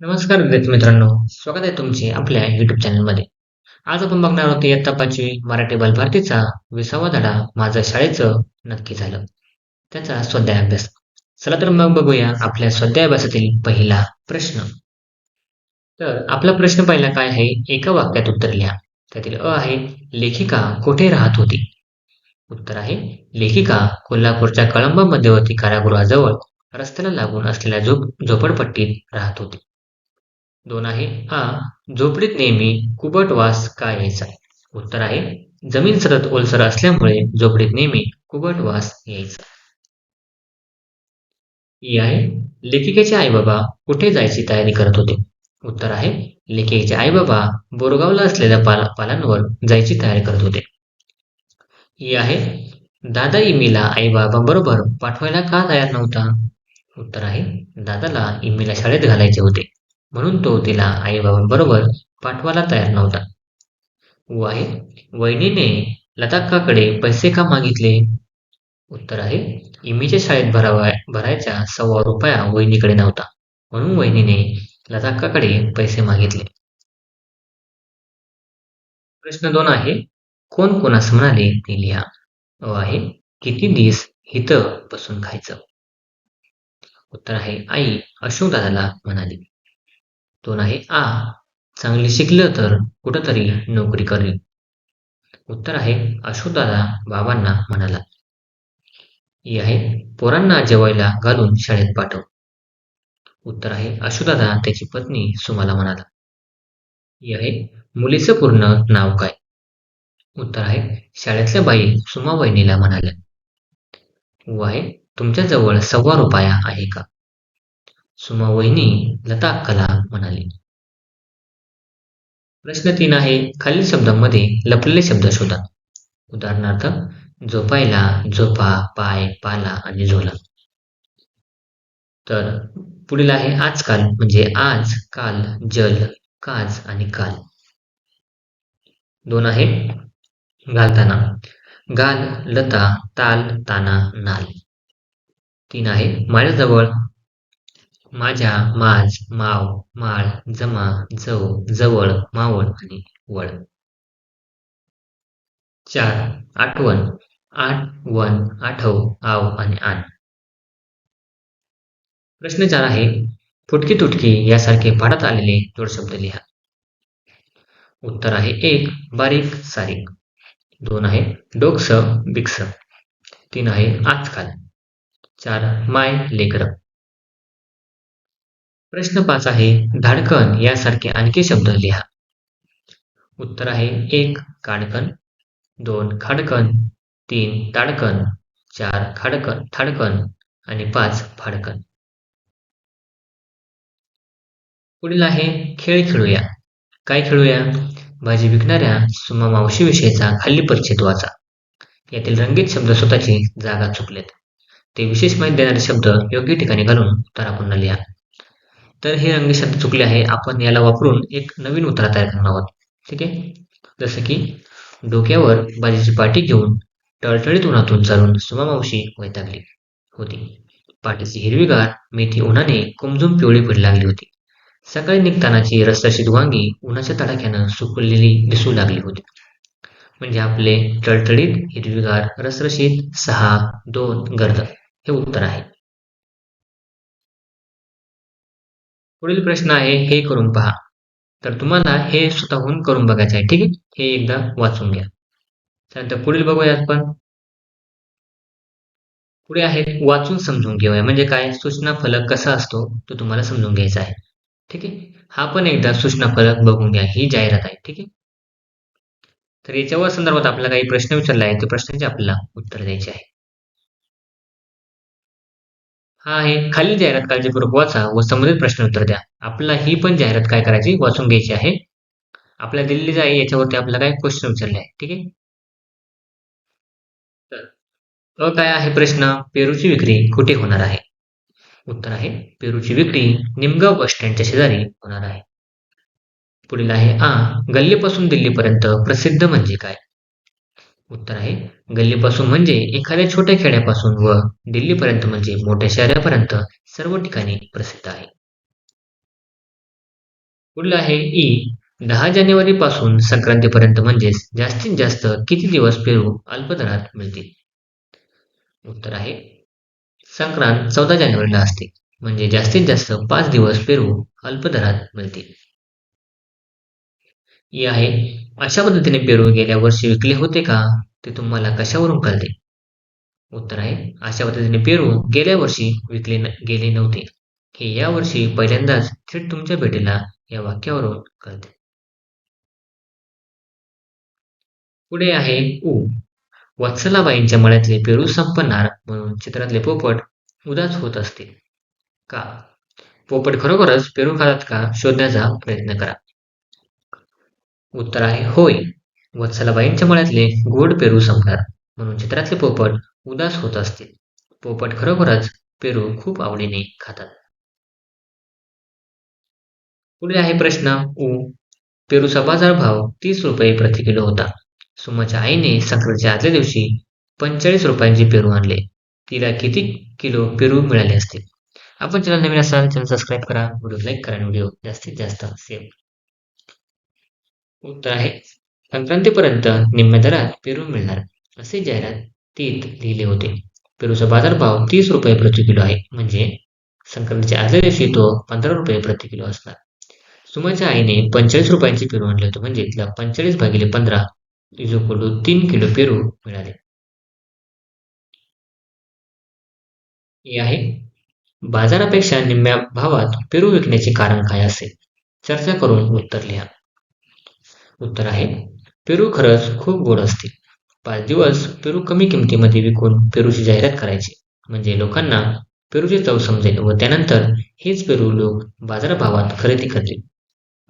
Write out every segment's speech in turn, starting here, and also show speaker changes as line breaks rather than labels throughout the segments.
नमस्कार विद्यार्थी मित्रांनो स्वागत आहे तुमचे आपल्या युट्यूब चॅनलमध्ये आज आपण बघणार आहोत इयत्ता पाचवी मराठी बालभारतीचा विसावा धडा माझं शाळेचं नक्की झालं. त्याचा स्वाध्याय अभ्यास. चला तर मग बघूया आपल्या स्वाध्याय अभ्यासातील पहिला प्रश्न. तर आपला प्रश्न पहिला काय आहे? एका वाक्यात उत्तर लिहा. त्यातील अ आहे लेखिका कुठे राहत होती? उत्तर आहे लेखिका कोल्हापूरच्या कळंबा मध्यवर्ती कारागृहाजवळ. रस्त्याला लागून असलेल्या झोप झोपडपट्टीत राहत होती. दोन आहे. आ झोपडीत नेहमी कुबट वास का यायचा? उत्तर आहे जमीन सतत ओलसर असल्यामुळे झोपडीत नेहमी कुबट वास यायचा. ई आहे लेखिकेचे आई बाबा कुठे जायची तयारी करत होते? उत्तर आहे लेखिकेचे आई बाबा बोरगावला असलेल्या पाला पालांवर जायची तयारी करत होते. ई आहे दादा इमीला आई बाबा बरोबर पाठवायला का तयार नव्हता? उत्तर आहे दादाला इमीला शाळेत घालायचे होते. म्हणून तो तिला आई बाबांबरोबर पाठवायला तयार नव्हता. व आहे वहिनीने लताक्काकडे पैसे का मागितले? उत्तर आहे इमीच्या शाळेत भरावा भरायच्या सव्वा रुपया वहिनीकडे नव्हता. म्हणून वहिनीने लताक्काकडे पैसे मागितले. प्रश्न दोन आहे कोण कोणास म्हणाले ते लिहा. अ आहे किती दिस हित बसून खायचं? उत्तर आहे आई अशोक दादाला म्हणाली. दोन आहे आ. चांगली शिकलं तर कुठंतरी नोकरी करेल. उत्तर आहे अशोदादा बाबांना म्हणाला. ई आहे पोरांना जेवायला घालून शाळेत पाठव. उत्तर आहे अशोदादा त्याची पत्नी सुमाला म्हणाला. ई आहे मुलीचं पूर्ण नाव काय? उत्तर आहे शाळेतल्या बाई सुमा वहिनीला म्हणाल्या. व आहे तुमच्याजवळ सव्वा रुपया आहे का? सुमावहिनी लता अक्काला म्हणाली. प्रश्न तीन आहे खालील शब्दांमध्ये लपलेले शब्द शोधा. उदाहरणार्थ झोपायला झोपा पाय पाला आणि झोला. तर पुढील आहे आजकाल म्हणजे आज काल जल काज आणि काल. दोन आहे घालताना. गाल लता ताल ताना नाल. तीन आहे. माझ्याजवळ माझ्या माज माव माळ जमा जव जवळ मावळ आणि वळ. चार आठवण. आठ वन आठव आव आणि आण प्रश्न चार आहे फुटकी तुटकी यासारखे पाठात आलेले जोडशब्द लिहा. उत्तर आहे एक बारीक सारीक. दोन आहे डोकस बिक्स तीन आहे आजकाल. चार माय लेकर. प्रश्न पाच आहे धाडकन यासारखे आणखी शब्द लिहा. उत्तर आहे एक काडकन. दोन खाडकन. तीन ताडकन. चार खाडकन थाडकन. आणि पाच फाडकन. पुढील आहे खेळ खेळूया. काय खेळूया? भाजी विकणाऱ्या सुमा मावशीविषयीचा खाली परिचित वाचा. यातील रंगीत शब्द स्वतःची जागा चुकलेत. ते विशेष माहिती देणारे शब्द योग्य ठिकाणी घालून उत्तरा पुन्हा लिहा. तर हे रंगीत चुकले आहे. आपण याला वापरून एक नवीन उत्तर तयार करणार आहोत. ठीक आहे? जसं की डोक्यावर बाजीची पाटी घेऊन टळटळीत उन्हातून चालून सुमा मावशी वैतागली होती. पाठीची हिरवीगार मेथी उन्हाने कुमजूम पिवळी पडू लागली होती. सकाळी निघतानाची रसरशीत वांगी उन्हाच्या तडाख्यानं सुकलेली दिसू लागली होती. म्हणजे आपले टळटळीत हिरवीगार रसरशीत सहा दोन गर्द हे उत्तर आहे. पुढील प्रश्न आहे हे करून पहा. तर तुम्हाला हे स्वतःहून करून बघायचं आहे ठीक आहे? हे एकदा वाचून घ्या. त्यानंतर पुढील बघूया आपण. पुढे आहे वाचून समजून घेऊया. म्हणजे काय? सूचना फलक कसा असतो तो तुम्हाला समजून घ्यायचा आहे. ठीक आहे? हा पण एकदा सूचना फलक बघून घ्या ही जाहिरात आहे ठीक आहे? तर याच्यावर संदर्भात आपल्याला काही प्रश्न विचारला आहे त्या प्रश्नांचे आपल्याला उत्तर द्यायचे आहे. हा आहे. खालील जाहिरात काळजीपूर्वक वाचा व संबंधित प्रश्न उत्तर द्या. आपला ही पण जाहिरात काय करायची? वाचून घ्यायची आहे. आपल्या दिल्ली आहे याच्यावरती आपल्याला काय क्वेश्चन विचारले आहे ठीक आहे? तर काय आहे प्रश्न? पेरूची विक्री कुठे होणार आहे? उत्तर आहे पेरूची विक्री निमगाव बस स्टँडच्या शेजारी होणार आहे. पुढील आहे आ गल्लीपासून दिल्लीपर्यंत प्रसिद्ध म्हणजे काय? उत्तर आहे गल्लीपासून म्हणजे एखाद्या छोट्या खेड्यापासून व दिल्लीपर्यंत म्हणजे मोठ्या शहरापर्यंत सर्व ठिकाणी प्रसिद्ध आहे. पुढलं आहे ई. दहा जानेवारी पासून संक्रांतीपर्यंत म्हणजेच जास्तीत जास्त किती दिवस पेरू अल्पदरात मिळतील? उत्तर आहे संक्रांत चौदा जानेवारीला असते. म्हणजे जास्तीत जास्त पाच दिवस पेरू अल्पदरात मिळतील. ही आहे. अशा पद्धतीने पेरू गेल्या वर्षी विकले होते का? ते तुम्हाला कशावरून कळते? उत्तर आहे अशा पद्धतीने पेरू गेल्या वर्षी विकले गेले नव्हते. हे या वर्षी पहिल्यांदाच थेट तुमच्या भेटीला या वाक्यावरून कळते. पुढे आहे उ. वत्सलाबाईंच्या मळ्यातले पेरू संपणार म्हणून चित्रातले पोपट उदास होत असतील. का? पोपट खरोखरच पेरू खातात का? शोधण्याचा प्रयत्न करा. उत्तर आहे होय. वत्सलाबाईंच्या मळ्यातले गोड पेरू संपणार. म्हणून चित्रातले पोपट उदास होत असतील. पोपट खरोखरच पेरू खूप आवडीने खातात. पुढे आहे प्रश्न ऊ पेरूचा बाजारभाव तीस रुपये प्रति किलो होता. सुमाच्या आईने संक्रांतीच्या आदल्या दिवशी पंचेचाळीस रुपयांचे पेरू आणले. तिला किती किलो पेरू मिळाले असतील? आपण चॅनल नवीन असाल चॅनल सबस्क्राईब करा. व्हिडिओ लाईक करा आणि व्हिडिओ जास्तीत जास्त सेव्ह उत्तर आहे. संक्रांतीपर्यंत निम्म्या दरात पेरू मिळणार असे जाहिरातीत लिहिले होते. पेरूचा बाजारभाव तीस रुपये प्रति किलो आहे. म्हणजे संक्रांतीच्या आदल्या दिवशी तो पंधरा रुपये प्रति किलो असणार. सुमाच्या आईने पंचेचाळीस रुपयांचे पेरू आणले होते. म्हणजे तिला पंचेचाळीस भागिले पंधरा इज तीन किलो पेरू मिळाले. हे आहे. बाजारापेक्षा निम्म्या भावात पेरू विकण्याचे कारण काय असेल? चर्चा करून उत्तर लिहा. उत्तर आहे. पेरू खरंच खूप गोड असतील. पाच दिवस पेरू कमी किमतीमध्ये विकून पेरूची जाहिरात करायची. म्हणजे लोकांना पेरूची चव समजेल व त्यानंतर हेच पेरू लोक बाजारभावात खरेदी करतील.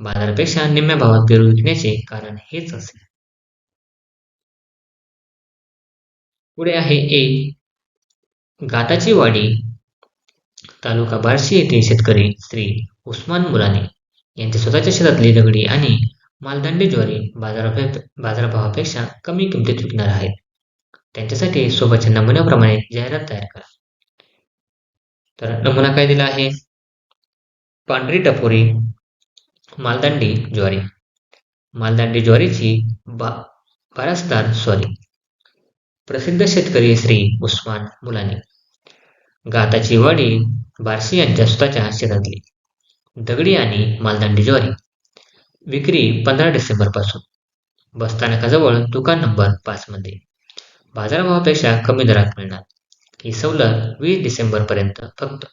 बाजारापेक्षा निम्म्या भावात पेरू विकण्याचे कारण हेच असेल. पुढे आहे ए गाताची वाडी. तालुका बार्शी येथे शेतकरी श्री उस्मान मुलाने यांच्या स्वतःच्या शेतातली दगडी आणि मालदंडी ज्वारी बाजारभावापेक्षा कमी किमतीत विकणार आहेत. त्यांच्यासाठी सोबतच्या नमुन्याप्रमाणे जाहिरात तयार करा. तर नमुना काय दिला आहे? पांढरी टपोरी मालदंडी ज्वारी. मालदांडी ज्वारीची बा बारास्तार स्वारी. प्रसिद्ध शेतकरी श्री उस्मान मुलानी. गाताची वाडी बार्शी यांच्या स्वतःच्या शेतातली. दगडी आणि मालदांडी ज्वारी. विक्री पंधरा डिसेंबरपासून. बसस्थानकाजवळ दुकान नंबर पाच मध्ये. बाजारभावापेक्षा कमी दरात मिळणार. ही सवलत वीस डिसेंबर पर्यंत फक्त.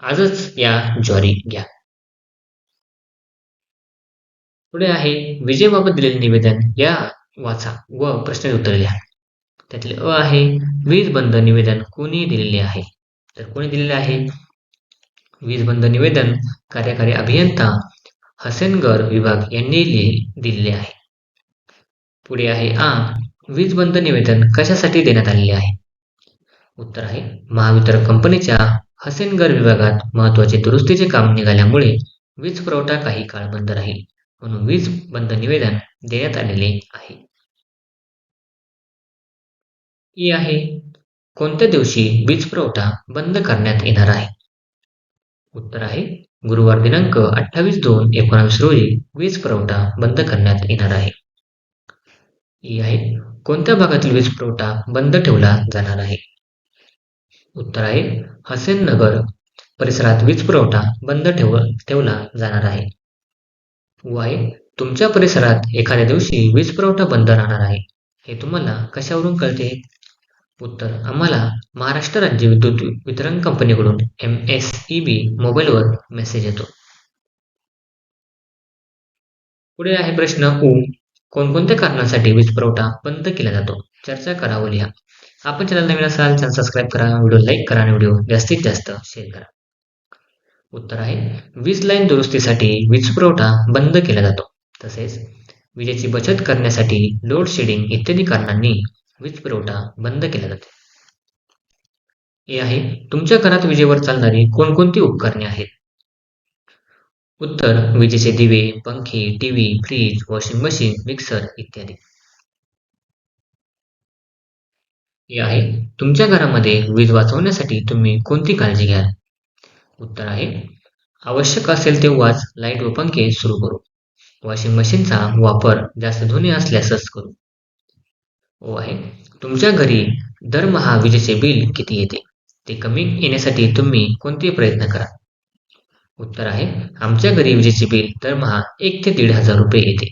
आजच या ज्वारी घ्या. पुढे आहे विजेबाबत दिलेले निवेदन. या वाचा व प्रश्न उत्तर लिहा. त्यातले अ आहे वीज बंद निवेदन कोणी दिलेले आहे? तर कोणी दिलेले आहे? वीज बंद निवेदन कार्यकारी अभियंता हसेनगर विभाग यांनी दिलेले आहे. पुढे आहे आ वीज बंद निवेदन कशासाठी देण्यात आलेले आहे? उत्तर आहे महावितरण कंपनीच्या हसेनगर विभागात महत्त्वाचे दुरुस्तीचे काम निघाल्यामुळे वीज पुरवठा काही काळ बंद राहील म्हणून वीज बंद निवेदन देण्यात आलेले आहे. ई आहे कोणत्या दिवशी वीज पुरवठा बंद करण्यात येणार आहे? उत्तर आहे गुरुवार दिनांक अठ्ठावीस दोन एकोणावीस रोजी वीज पुरवठा बंद करण्यात येणार आहे. ही आहे कोणत्या भागातील वीज पुरवठा बंद ठेवला जाणार आहे? उत्तर आहे हसेन नगर परिसरात वीज पुरवठा बंद ठेव ठेवला जाणार आहे. व आहे तुमच्या परिसरात एखाद्या दिवशी वीज पुरवठा बंद राहणार आहे. हे तुम्हाला कशावरून कळते? उत्तर आम्हाला महाराष्ट्र राज्य विद्युत वितरण कंपनीकडून एम एस ई बी मोबाईलवर मेसेज येतो. पुढे आहे प्रश्न उ. कोणकोणत्या कारणासाठी वीज पुरवठा बंद केला जातो? चर्चा करावं लिहा आपण चॅनल नवीन असाल चॅनल सबस्क्राईब करा व्हिडिओ लाईक करा आणि व्हिडिओ जास्तीत जास्त शेअर करा. उत्तर आहे वीज लाईन दुरुस्तीसाठी वीज पुरवठा बंद केला जातो. तसेच विजेची बचत करण्यासाठी लोड शेडिंग इत्यादी कारणांनी वीज पुरवठा बंद केला जाते. हे आहे तुमच्या घरात विजेवर चालणारी कोणकोणती उपकरणे आहेत? उत्तर विजेचे दिवे पंखे TV fridge washing machine mixer इत्यादी. हे आहे तुमच्या घरामध्ये वीज वाचवण्यासाठी तुम्ही कोणती काळजी घ्याल? उत्तर आहे आवश्यक असेल तेव्हाच लाइट व पंखे सुरू करू. वॉशिंग मशीनचा वापर जास्त धुणे असल्यासच करू. ओ आहे. तुमच्या घरी दरमहा विजेचे बिल किती येते? ते कमी येण्यासाठी तुम्ही कोणते प्रयत्न करा? उत्तर आहे आमच्या घरी विजेचे बिल दरमहा एक ते दीड हजार रुपये येते.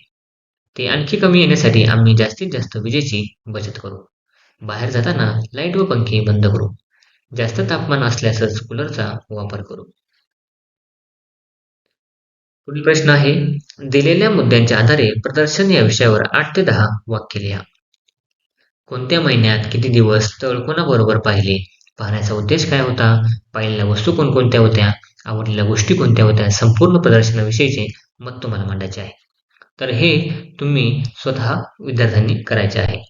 ते आणखी कमी येण्यासाठी आम्ही जास्तीत जास्त विजेची बचत करू. बाहेर जाताना लाइट व पंखे बंद करू. जास्त तापमान असल्यासच कूलरचा वापर करू. पुढील प्रश्न आहे दिलेल्या मुद्द्यांच्या आधारे प्रदर्शन या विषयावर आठ ते दहा वाक्य लिहा. कोणत्या महिन्यात किती दिवस तळ कोणाबरोबर पाहिले? पाहण्याचा उद्देश काय होता? पाहिलेल्या वस्तू कोणकोणत्या होत्या? आवडलेल्या गोष्टी कोणत्या होत्या? संपूर्ण प्रदर्शनाविषयीचे मत तुम्हाला मांडायचे आहे. तर हे तुम्ही स्वतः विद्यार्थ्यांनी करायचे आहे.